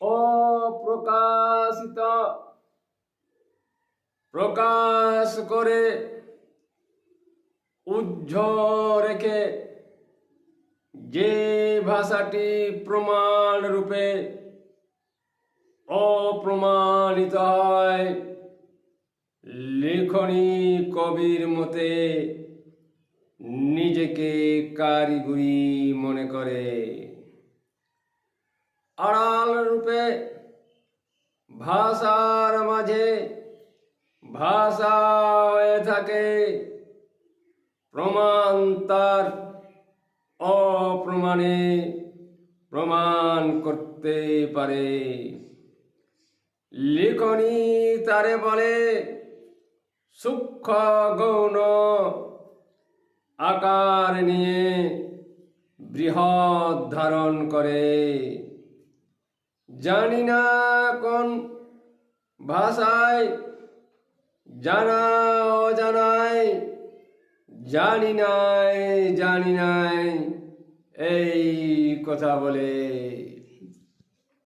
অপ্রকাশিত। প্রকাশ করে উজ্জ রেখে যে ভাষাটি প্রমাণ রূপে অপ্রমাণিত হয়, লেখনী কবির মতে নিজেকে কারিগরি মনে করে। আড়াল রূপে ভাষার মাঝে ভাষা হয়ে থাকে প্রমাণ তার অপ্রমাণে প্রমাণ করতে পারে। লিখনি তারে বলে, সূক্ষ্ম গৌণ আকার নিয়ে বৃহৎ ধারণ করে। জানি না কোন ভাষায় জানা অজানায় জানি নাই জানি নাই এই কথা বলে।